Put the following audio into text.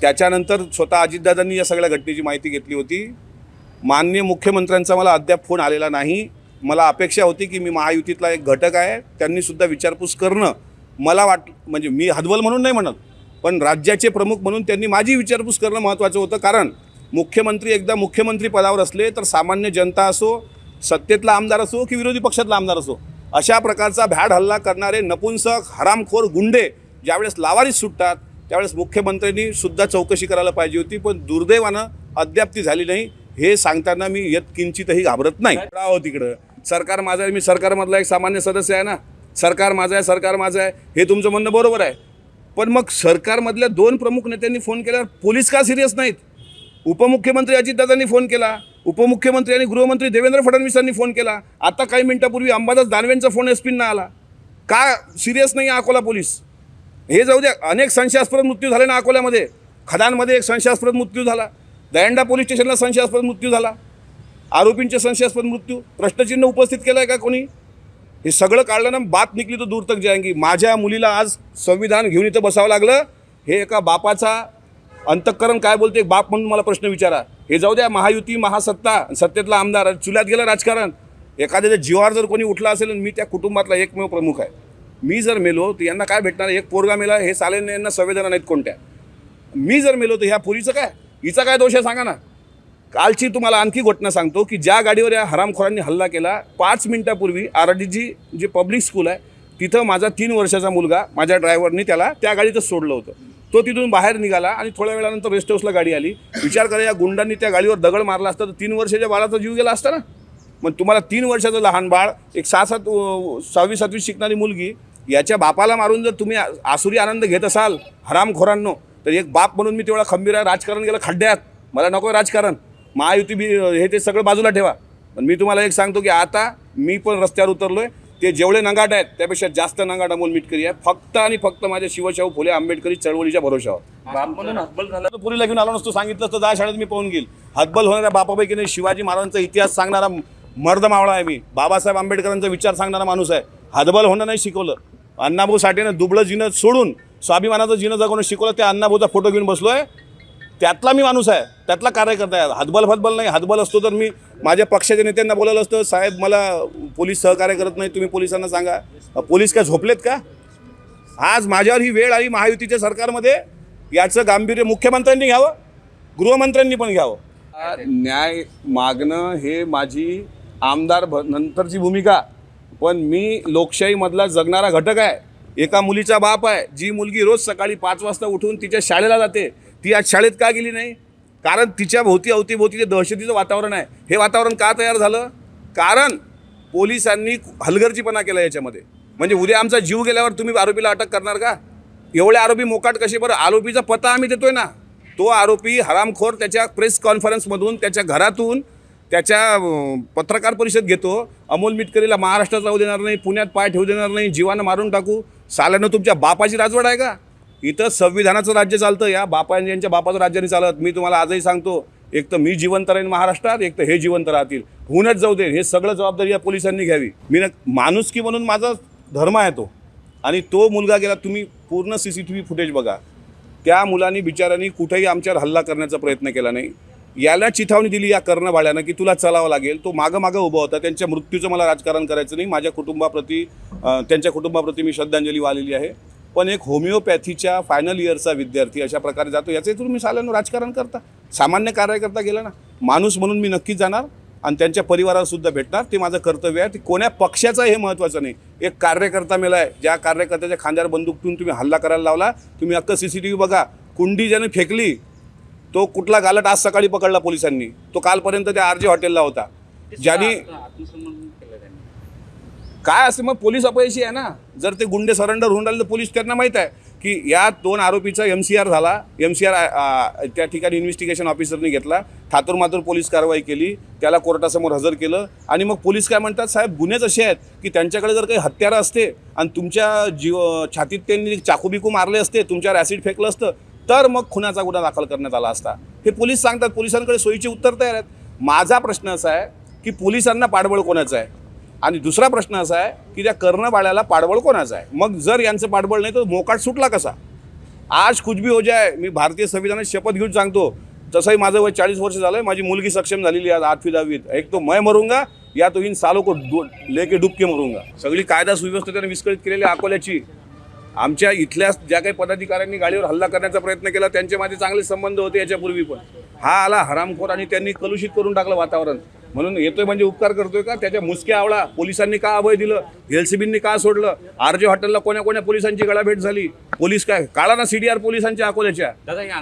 त्याच्यानंतर स्वतः अजितदादांनी या सगळ्या घटनेची माहिती घेतली होती. माननीय मुख्यमंत्र्यांचा मला अद्याप फोन आलेला नाही. मला अपेक्षा होती की मी महायुतीतला एक घटक आहे. त्यांनीसुद्धा विचारपूस करणं मला वाट म्हणजे मी हदवल म्हणून नाही म्हणत पण राज्याचे प्रमुख म्हणून त्यांनी माझी विचारपूस करणं महत्त्वाचं होतं. कारण मुख्यमंत्री एकदा मुख्यमंत्री पदावर असले तर सामान्य जनता असो सत्तेतला आमदार असो की विरोधी पक्षातला आमदार असो अशा प्रकारचा भ्याड हल्ला करणारे नपुंसक हरामखोर गुंडे ज्यावेळेस लावारीस सुटतात त्यावेळेस मुख्यमंत्र्यांनी सुद्धा चौकशी करायला पाहिजे होती पण दुर्दैवानं अद्याप ती झाली नाही. हे सांगताना मी येत किंचितही घाबरत नाही. राहो तिकडं. सरकार माझं आहे मी सरकारमधला एक सामान्य सदस्य आहे ना. सरकार माझं आहे सरकार माझं आहे हे तुमचं म्हणणं बरोबर आहे. पण मग सरकारमधल्या दोन प्रमुख नेत्यांनी फोन केल्यावर पोलीस का सिरियस नाहीत? उपमुख्यमंत्री अजितदादांनी फोन केला उपमुख्यमंत्री आणि गृहमंत्री देवेंद्र फडणवीसांनी फोन केला. आता काही मिनिटापूर्वी अंबादास दानवेंचा फोन एस पींना आला. का सिरियस नाही आहे अकोला पोलीस? हे जाऊ द्या अनेक संशयास्पद मृत्यू झाले ना अकोल्यामध्ये. खदानमध्ये एक संशयास्पद मृत्यू झाला. दयांडा पोलीस स्टेशनला संशयास्पद मृत्यू झाला. आरोपींचे संशयास्पद मृत्यू. प्रश्नचिन्ह उपस्थित केलं आहे का कोणी? हे सगळं काढलं ना बात निघली तर दूर तक जायंगी. माझ्या मुलीला आज संविधान घेऊन इथं बसावं लागलं. हे एका बापाचा अंतःकरण काय बोलते? एक बाप म्हणून मला प्रश्न विचारा. हे जाऊ द्या महायुती महासत्ता सत्तेतला आमदार. चुल्यात गेलं राजकारण. एखाद्याच्या जीवावर जर कोणी उठला असेल मी त्या कुटुंबातला एकमेव प्रमुख आहे. मी जर मेलो तर यांना काय भेटणार? एक पोरगा मेला हे सालेन यांना संवेदना नाहीत कोणत्या. मी जर मेलो तर ह्या पुरीचं काय? हिचा काय दोष आहे सांगा ना. कालची तुम्हाला आणखी घटना सांगतो की ज्या गाडीवर या हरामखोरांनी हल्ला केला पाच मिनिटापूर्वी आर डी जी जे पब्लिक स्कूल आहे तिथं माझा तीन वर्षाचा मुलगा माझ्या ड्रायव्हरनी त्याला त्या गाडीतच सोडलं होतं. तो तिथून बाहेर निघाला आणि थोड्या वेळानंतर रेस्ट हाऊसला गाडी आली. विचार करा या गुंडांनी त्या गाडीवर दगड मारला असता तर तीन वर्षाच्या बाळाचा जीव गेला असता ना. मग तुम्हाला तीन वर्षाचं लहान बाळ एक सहा सात सहावी सातवी शिकणारी मुलगी याच्या बापाला मारून जर तुम्ही आसुरी आनंद घेत असाल हरामखोरांनो तर एक बाप म्हणून मी तेवढा खंबीर आहे राजकारण गेलं खड्ड्यात. मला नको आहे राजकारण. महायुती बी हे ते सगळं बाजूला ठेवा. पण मी तुम्हाला एक सांगतो की आता मी पण रस्त्यावर उतरलो आहे ते जेवढे नंगाट आहेत त्यापेक्षा जास्त नंगाट अमोल मिटकरी आहे फक्त आणि फक्त माझ्या शिवशाहू फुले आंबेडकरी चळवळीच्या भरोशावर. बाप म्हणून हतबल झाला. तर पुरीला घेऊन आलो नसतो सांगितलं असतं दहा शाळेत मी पाहून घेईल. हतबल होणाऱ्या बापापैकी नाही शिवाजी महाराजांचा इतिहास सांगणारा मर्द मावळा आहे मी. बाबासाहेब आंबेडकरांचा विचार सांगणारा माणूस आहे. हतबल होणं नाही शिकवलं. अण्णाभाऊ साठेनं दुबळं जिनं सोडून स्वाभिमानाचं जिनं जगवणं शिकवलं त्या अण्णाभाऊचा फोटो घेऊन बसलो आहे त्यातला मी माणूस आहे. त्यातला कार्यकर्ता आहे. हतबल फतबल नाही. हतबल असतो तर मी माझ्या पक्षाच्या नेत्यांना बोलायला असतं. साहेब मला पोलीस सहकार्य करत नाही. तुम्ही पोलिसांना सांगा. पोलीस काय झोपलेत का? आज माझ्यावर ही वेळ आली महायुतीच्या सरकारमध्ये. याचं गांभीर्य मुख्यमंत्र्यांनी घ्यावं. गृहमंत्र्यांनी पण घ्यावं. न्याय मागणं हे माझी आमदार भ नंतरची भूमिका. पण मी लोकशाहीमधला जगणारा घटक आहे. एका मुलीचा बाप आहे. जी मुलगी रोज सकाळी पाच वाजता उठून तिच्या शाळेला जाते ती आज शाळेत का गेली नाही? कारण तिच्या भोवती अवतीभोवती जे दहशतीचं वातावरण आहे हे वातावरण का तयार झालं? कारण पोलिसांनी हलगर्जीपणा केला याच्यामध्ये. म्हणजे उद्या आमचा जीव गेल्यावर तुम्ही आरोपीला अटक करणार का? एवढे आरोपी मोकाट कसे बरं? आरोपीचा पत्ता आम्ही देतोय ना. तो आरोपी हरामखोर त्याच्या प्रेस कॉन्फरन्समधून त्याच्या घरातून त्याच्या पत्रकार परिषद घेतो. अमोल मिटकरीला महाराष्ट्रात जाऊ देणार नाही पुण्यात पाय ठेवू देणार नाही जीवानं मारून टाकू. साल्यानं तुमच्या बापाची राजवड आहे का? इथं संविधानाचं राज्य चालतं या बापा यांच्या बापाचं राज्य नाही चालत. मी तुम्हाला आजही सांगतो एक तर मी जिवंत राहीन महाराष्ट्रात एक तर हे जिवंत राहतील. होऊनच जाऊ दे हे सगळं जबाबदारी या पोलिसांनी घ्यावी. मी ना माणुसकी म्हणून माझा धर्म आहे तो. आणि तो मुलगा गेला तुम्ही पूर्ण C C T V footage बघा. त्या मुलांनी बिचारांनी कुठेही आमच्यावर हल्ला करण्याचा प्रयत्न केला नाही. याला चिथावणी दिली या कर्णभाड्यानं की तुला चलावं लागेल. तो मागं मागं उभा होता. त्यांच्या मृत्यूचं मला राजकारण करायचं नाही. माझ्या कुटुंबाप्रती त्यांच्या कुटुंबाप्रती मी श्रद्धांजली वाहिलेली आहे. पण एक होमिओपॅथीच्या फायनल इयरचा विद्यार्थी अशा प्रकारे जातो. याचे तुम्ही साल्यानं राजकारण करता. सामान्य कार्यकर्ता गेला ना माणूस म्हणून मी नक्कीच जाणार आणि त्यांच्या परिवाराला सुद्धा भेटणार. ते माझं कर्तव्य आहे. ते कोण्या पक्षाचं हे महत्त्वाचं नाही. एक कार्यकर्ता मेला आहे. ज्या कार्यकर्त्याच्या खांद्यावर बंदूक तुम्ही हल्ला करायला लावला तुम्ही अक्क सी सी टी व्ही बघा. कुंडी ज्याने फेकली तो कुठला गालट आज सकाळी पकडला पोलिसांनी. तो कालपर्यंत त्या आर जे हॉटेलला होता. ज्यांनी काय असते मग? पोलीस अपयशी आहे ना? जर ते गुंडे सरेंडर होऊन राहिले तर पोलीस त्यांना माहीत आहे की या दोन आरोपीचा एम सी आर झाला. एम सी आर त्या ठिकाणी इन्व्हेस्टिगेशन ऑफिसरनी घेतला. ठातूर मातूर पोलीस कारवाई केली. त्याला कोर्टासमोर हजर केलं. आणि मग पोलीस काय म्हणतात साहेब गुन्हेच असे आहेत की त्यांच्याकडे जर काही हत्यारं असते आणि तुमच्या जीव छातीत त्यांनी चाकूबिकू मारले असते तुमच्यावर ॲसिड फेकलं असतं तर मग खुनाचा गुन्हा दाखल करण्यात आला असता. हे पोलीस सांगतात पोलिसांकडे सोयीची उत्तर तयार आहेत. माझा प्रश्न असा आहे की पोलिसांना पाठबळ कोणाचं आहे? आणि दुसरा प्रश्न असा आहे की त्या कर्णबाळ्याला पाठबळ कोणाचं आहे? मग जर यांचं पाठबळ नाही तर मोकाट सुटला कसा? आज कुछ भी हो जाय मी भारतीय संविधानात शपथ घेऊन सांगतो. तसंही माझं वय चाळीस वर्ष झालं आहे माझी मुलगी सक्षम झालेली आहे आज आठवी दहावीत एक तो मैं मरूंगा या तो इन सालो को डु- लेके डुबके मरूंगा. सगळी कायदा सुव्यवस्था त्याने विस्कळीत केलेली अकोल्याची. आमच्या इथल्या ज्या काही पदाधिकाऱ्यांनी गाडीवर हल्ला करण्याचा प्रयत्न केला त्यांचे माझे चांगले संबंध होते याच्यापूर्वी पण. हा आला हरामखोर आणि त्यांनी कलुषित करून टाकलं वातावरण. म्हणून येतोय म्हणजे उपकार करतोय का? त्याच्या मुसक्या आवळा पोलिसांनी का अभय दिलं? एलसीबींनी का सोडलं? आरजे हॉटेलला कोण्या कोण्या पोलिसांची गळाभेट झाली? पोलीस काय? काळा ना सीडीआर पोलिसांच्या अकोल्याच्या. दादा या